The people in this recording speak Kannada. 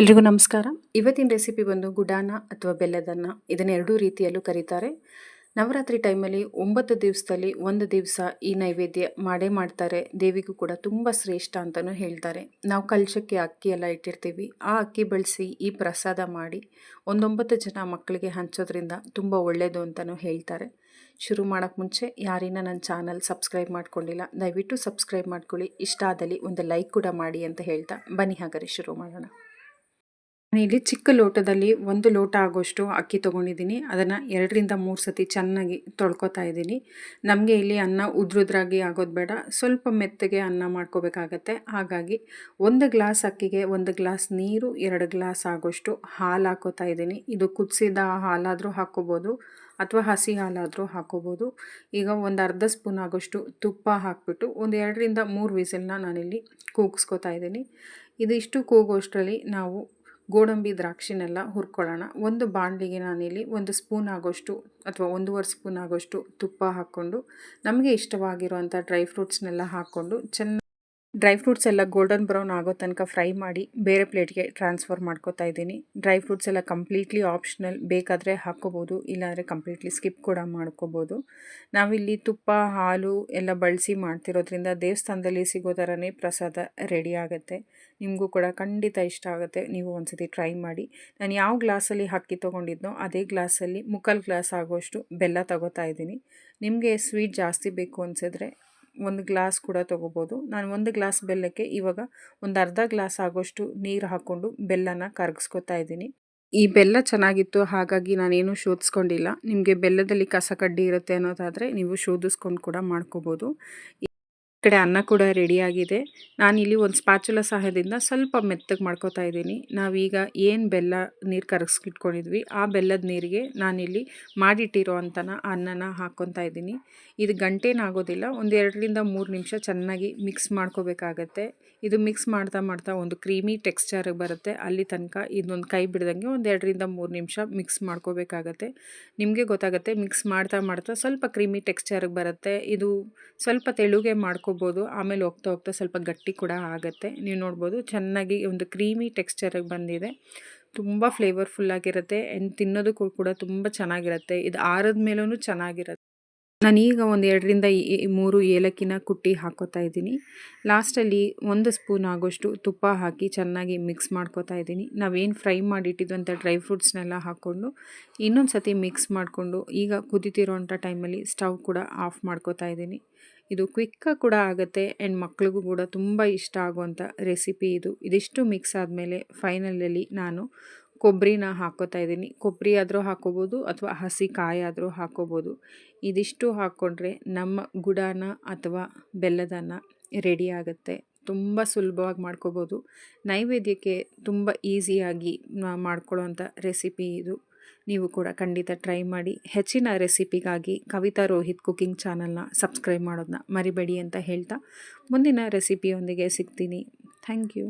ಎಲ್ರಿಗೂ ನಮಸ್ಕಾರ. ಇವತ್ತಿನ ರೆಸಿಪಿ ಬಂದು ಗುಡಾನ ಅಥವಾ ಬೆಲ್ಲದನ್ನ ಇದನ್ನ ಎರಡೂ ರೀತಿಯಲ್ಲೂ ಕರೀತಾರೆ. ನವರಾತ್ರಿ ಟೈಮಲ್ಲಿ ಒಂಬತ್ತು ದಿವಸದಲ್ಲಿ ಒಂದು ದಿವಸ ಈ ನೈವೇದ್ಯ ಮಾಡೇ ಮಾಡ್ತಾರೆ. ದೇವಿಗೂ ಕೂಡ ತುಂಬ ಶ್ರೇಷ್ಠ ಅಂತಲೂ ಹೇಳ್ತಾರೆ. ನಾವು ಕಲಶಕ್ಕೆ ಅಕ್ಕಿ ಎಲ್ಲ ಇಟ್ಟಿರ್ತೀವಿ. ಆ ಅಕ್ಕಿ ಬಳಸಿ ಈ ಪ್ರಸಾದ ಮಾಡಿ ಒಂದೊಂಬತ್ತು ಜನ ಮಕ್ಕಳಿಗೆ ಹಂಚೋದ್ರಿಂದ ತುಂಬ ಒಳ್ಳೆಯದು ಅಂತಲೂ ಹೇಳ್ತಾರೆ. ಶುರು ಮಾಡೋಕ್ಕೆ ಮುಂಚೆ ಯಾರಿನ ನನ್ನ ಚಾನಲ್ ಸಬ್ಸ್ಕ್ರೈಬ್ ಮಾಡ್ಕೊಂಡಿಲ್ಲ, ದಯವಿಟ್ಟು ಸಬ್ಸ್ಕ್ರೈಬ್ ಮಾಡ್ಕೊಳ್ಳಿ. ಇಷ್ಟ ಆದಲ್ಲಿ ಒಂದು ಲೈಕ್ ಕೂಡ ಮಾಡಿ ಅಂತ ಹೇಳ್ತಾ ಬನ್ನಿ ಹಾಗಾದರೆ ಶುರು ಮಾಡೋಣ. ಇಲ್ಲಿ ಚಿಕ್ಕ ಲೋಟದಲ್ಲಿ ಒಂದು ಲೋಟ ಆಗೋಷ್ಟು ಅಕ್ಕಿ ತೊಗೊಂಡಿದ್ದೀನಿ. ಅದನ್ನು ಎರಡರಿಂದ ಮೂರು ಸತಿ ಚೆನ್ನಾಗಿ ತೊಳ್ಕೊತಾ ಇದ್ದೀನಿ. ನಮಗೆ ಇಲ್ಲಿ ಅನ್ನ ಉದ್ರುದ್ರಾಗಿ ಆಗೋದು ಬೇಡ. ಸ್ವಲ್ಪ ಮೆತ್ತಗೆ ಅನ್ನ ಮಾಡ್ಕೋಬೇಕಾಗತ್ತೆ. ಹಾಗಾಗಿ ಒಂದು ಗ್ಲಾಸ್ ಅಕ್ಕಿಗೆ ಒಂದು ಗ್ಲಾಸ್ ನೀರು, ಎರಡು ಗ್ಲಾಸ್ ಆಗೋಷ್ಟು ಹಾಲು ಹಾಕೋತಾ ಇದ್ದೀನಿ. ಇದು ಕುದಿಸಿದ ಹಾಲಾದರೂ ಹಾಕ್ಕೋಬೋದು ಅಥವಾ ಹಸಿ ಹಾಲಾದರೂ ಹಾಕೋಬೋದು ಈಗ ಒಂದು ಅರ್ಧ ಸ್ಪೂನ್ ಆಗೋಷ್ಟು ತುಪ್ಪ ಹಾಕಿಬಿಟ್ಟು ಒಂದು ಎರಡರಿಂದ ಮೂರು ವಿಸಿಲನ್ನ ನಾನಿಲ್ಲಿ ಕೂಗಿಸ್ಕೊತಾ ಇದ್ದೀನಿ. ಇದಿಷ್ಟು ಕೂಗೋಷ್ಟರಲ್ಲಿ ನಾವು ಗೋಡಂಬಿ ದ್ರಾಕ್ಷಿನೆಲ್ಲ ಹುರ್ಕೊಳ್ಳೋಣ. ಒಂದು ಬಾಣಲಿಗೆ ನಾನಿಲ್ಲಿ ಒಂದು ಸ್ಪೂನ್ ಆಗೋಷ್ಟು ಅಥವಾ ಒಂದೂವರೆ ಸ್ಪೂನ್ ಆಗೋಷ್ಟು ತುಪ್ಪ ಹಾಕ್ಕೊಂಡು ನಮಗೆ ಇಷ್ಟವಾಗಿರುವಂಥ ಡ್ರೈ ಫ್ರೂಟ್ಸ್ನೆಲ್ಲ ಹಾಕ್ಕೊಂಡು ಚೆನ್ನ ಡ್ರೈ ಫ್ರೂಟ್ಸ್ ಎಲ್ಲ ಗೋಲ್ಡನ್ ಬ್ರೌನ್ ಆಗೋ ತನಕ ಫ್ರೈ ಮಾಡಿ ಬೇರೆ ಪ್ಲೇಟ್ಗೆ ಟ್ರಾನ್ಸ್ಫರ್ ಮಾಡ್ಕೋತಾ ಇದ್ದೀನಿ. ಡ್ರೈ ಫ್ರೂಟ್ಸ್ ಎಲ್ಲ ಕಂಪ್ಲೀಟ್ಲಿ ಆಪ್ಷನಲ್, ಬೇಕಾದರೆ ಹಾಕ್ಕೋಬೋದು, ಇಲ್ಲಾಂದರೆ ಕಂಪ್ಲೀಟ್ಲಿ ಸ್ಕಿಪ್ ಕೂಡ ಮಾಡ್ಕೋಬೋದು. ನಾವಿಲ್ಲಿ ತುಪ್ಪ, ಹಾಲು ಎಲ್ಲ ಬಳಸಿ ಮಾಡ್ತಿರೋದ್ರಿಂದ ದೇವಸ್ಥಾನದಲ್ಲಿ ಸಿಗೋ ಥರನೇ ಪ್ರಸಾದ ರೆಡಿ ಆಗುತ್ತೆ. ನಿಮಗೂ ಕೂಡ ಖಂಡಿತ ಇಷ್ಟ ಆಗುತ್ತೆ, ನೀವು ಒಂದ್ಸತಿ ಟ್ರೈ ಮಾಡಿ. ನಾನು ಯಾವ ಗ್ಲಾಸಲ್ಲಿ ಹಾಕಿ ತೊಗೊಂಡಿದ್ನೋ ಅದೇ ಗ್ಲಾಸಲ್ಲಿ ಮುಕ್ಕಾಲು ಗ್ಲಾಸ್ ಆಗೋಷ್ಟು ಬೆಲ್ಲ ತಗೋತಾ ಇದ್ದೀನಿ. ನಿಮಗೆ ಸ್ವೀಟ್ ಜಾಸ್ತಿ ಬೇಕು ಅನಿಸಿದ್ರೆ ಒಂದು ಗ್ಲಾಸ್ ಕೂಡ ತೊಗೋಬೋದು. ನಾನು ಒಂದು ಗ್ಲಾಸ್ ಬೆಲ್ಲಕ್ಕೆ ಇವಾಗ ಒಂದು ಅರ್ಧ ಗ್ಲಾಸ್ ಆಗೋಷ್ಟು ನೀರು ಹಾಕ್ಕೊಂಡು ಬೆಲ್ಲನ ಕರಗಿಸ್ಕೊತಾ ಇದ್ದೀನಿ. ಈ ಬೆಲ್ಲ ಚೆನ್ನಾಗಿತ್ತು, ಹಾಗಾಗಿ ನಾನೇನು ಶೋಧಿಸ್ಕೊಂಡಿಲ್ಲ. ನಿಮಗೆ ಬೆಲ್ಲದಲ್ಲಿ ಕಸ ಕಡ್ಡಿ ಇರುತ್ತೆ ಅನ್ನೋದಾದರೆ ನೀವು ಶೋಧಿಸ್ಕೊಂಡು ಕೂಡ ಮಾಡ್ಕೋಬೋದು. ಕಡೆ ಅನ್ನ ಕೂಡ ರೆಡಿಯಾಗಿದೆ ನಾನಿಲ್ಲಿ ಒಂದು ಸ್ಪಾಚುಲ ಸಹಾಯದಿಂದ ಸ್ವಲ್ಪ ಮೆತ್ತಗೆ ಮಾಡ್ಕೋತಾ ಇದ್ದೀನಿ. ನಾವೀಗ ಏನು ಬೆಲ್ಲ ನೀರು ಕರಗಿಸ್ಕಿಟ್ಕೊಂಡಿದ್ವಿ, ಆ ಬೆಲ್ಲದ ನೀರಿಗೆ ನಾನಿಲ್ಲಿ ಮಾಡಿಟ್ಟಿರೋ ಅಂತನ ಅನ್ನನ ಹಾಕ್ಕೊತಾ ಇದ್ದೀನಿ. ಇದು ಗಂಟೇನಾಗೋದಿಲ್ಲ, ಒಂದು ಎರಡರಿಂದ ಮೂರು ನಿಮಿಷ ಚೆನ್ನಾಗಿ ಮಿಕ್ಸ್ ಮಾಡ್ಕೋಬೇಕಾಗತ್ತೆ. ಇದು ಮಿಕ್ಸ್ ಮಾಡ್ತಾ ಮಾಡ್ತಾ ಒಂದು ಕ್ರೀಮಿ ಟೆಕ್ಸ್ಚರ್ಗೆ ಬರುತ್ತೆ. ಅಲ್ಲಿ ತನಕ ಇದೊಂದು ಕೈ ಬಿಡ್ದಂಗೆ ಒಂದು ಎರಡರಿಂದ ಮೂರು ನಿಮಿಷ ಮಿಕ್ಸ್ ಮಾಡ್ಕೋಬೇಕಾಗತ್ತೆ. ನಿಮಗೆ ಗೊತ್ತಾಗುತ್ತೆ ಮಿಕ್ಸ್ ಮಾಡ್ತಾ ಮಾಡ್ತಾ ಸ್ವಲ್ಪ ಕ್ರೀಮಿ ಟೆಕ್ಸ್ಚರ್ಗೆ ಬರುತ್ತೆ. ಇದು ಸ್ವಲ್ಪ ತೆಳುಗೆ ಮಾಡ್ಕೊ ಹಾಕೋಬೋದು ಆಮೇಲೆ ಹೋಗ್ತಾ ಹೋಗ್ತಾ ಸ್ವಲ್ಪ ಗಟ್ಟಿ ಕೂಡ ಆಗುತ್ತೆ. ನೀವು ನೋಡ್ಬೋದು ಚೆನ್ನಾಗಿ ಒಂದು ಕ್ರೀಮಿ ಟೆಕ್ಸ್ಚರಿಗೆ ಬಂದಿದೆ. ತುಂಬ ಫ್ಲೇವರ್ಫುಲ್ಲಾಗಿರುತ್ತೆ ಆ್ಯಂಡ್ ತಿನ್ನೋದಕ್ಕೂ ಕೂಡ ತುಂಬ ಚೆನ್ನಾಗಿರುತ್ತೆ. ಇದು ಆರದ ಮೇಲೂ ಚೆನ್ನಾಗಿರುತ್ತೆ. ನಾನೀಗ ಒಂದು ಎರಡರಿಂದ ಮೂರು ಏಲಕ್ಕಿನ ಕುಟ್ಟಿ ಹಾಕೋತಾ ಇದ್ದೀನಿ. ಲಾಸ್ಟಲ್ಲಿ ಒಂದು ಸ್ಪೂನ್ ಆಗೋಷ್ಟು ತುಪ್ಪ ಹಾಕಿ ಚೆನ್ನಾಗಿ ಮಿಕ್ಸ್ ಮಾಡ್ಕೋತಾ ಇದ್ದೀನಿ. ನಾವೇನು ಫ್ರೈ ಮಾಡಿಟ್ಟಿದ್ವಂಥ ಡ್ರೈ ಫ್ರೂಟ್ಸ್ನೆಲ್ಲ ಹಾಕ್ಕೊಂಡು ಇನ್ನೊಂದು ಸತಿ ಮಿಕ್ಸ್ ಮಾಡಿಕೊಂಡು ಈಗ ಕುದಿತಿರೋಂಥ ಟೈಮಲ್ಲಿ ಸ್ಟವ್ ಕೂಡ ಆಫ್ ಮಾಡ್ಕೋತಾ ಇದ್ದೀನಿ. ಇದು ಕ್ವಿಕ್ಕಾಗಿ ಕೂಡ ಆಗುತ್ತೆ, ಆ್ಯಂಡ್ ಮಕ್ಳಿಗೂ ಕೂಡ ತುಂಬ ಇಷ್ಟ ಆಗುವಂಥ ರೆಸಿಪಿ ಇದು. ಇದಿಷ್ಟು ಮಿಕ್ಸ್ ಆದಮೇಲೆ ಫೈನಲಲ್ಲಿ ನಾನು ಕೊಬ್ಬರಿನ ಹಾಕೋತಾ ಇದ್ದೀನಿ. ಕೊಬ್ಬರಿ ಆದರೂ ಹಾಕೋಬೋದು ಅಥವಾ ಹಸಿ ಕಾಯಾದರೂ ಹಾಕೋಬೋದು. ಇದಿಷ್ಟು ಹಾಕ್ಕೊಂಡ್ರೆ ನಮ್ಮ ಗುಡಾನ ಅಥವಾ ಬೆಲ್ಲದನ್ನ ರೆಡಿ ಆಗುತ್ತೆ. ತುಂಬ ಸುಲಭವಾಗಿ ಮಾಡ್ಕೋಬೋದು. ನೈವೇದ್ಯಕ್ಕೆ ತುಂಬ ಈಸಿಯಾಗಿ ಮಾಡ್ಕೊಳ್ಳೋವಂಥ ರೆಸಿಪಿ ಇದು. ನೀವು ಕೂಡ ಖಂಡಿತ ಟ್ರೈ ಮಾಡಿ. ಹೆಚ್ಚಿನ ರೆಸಿಪಿಗಾಗಿ ಕವಿತಾ ರೋಹಿತ್ ಕುಕಿಂಗ್ ಚಾನಲ್ನ ಸಬ್ಸ್ಕ್ರೈಬ್ ಮಾಡೋದನ್ನ ಮರಿಬೇಡಿ ಅಂತ ಹೇಳ್ತಾ ಮುಂದಿನ ರೆಸಿಪಿಯೊಂದಿಗೆ ಸಿಗ್ತೀನಿ. Thank you.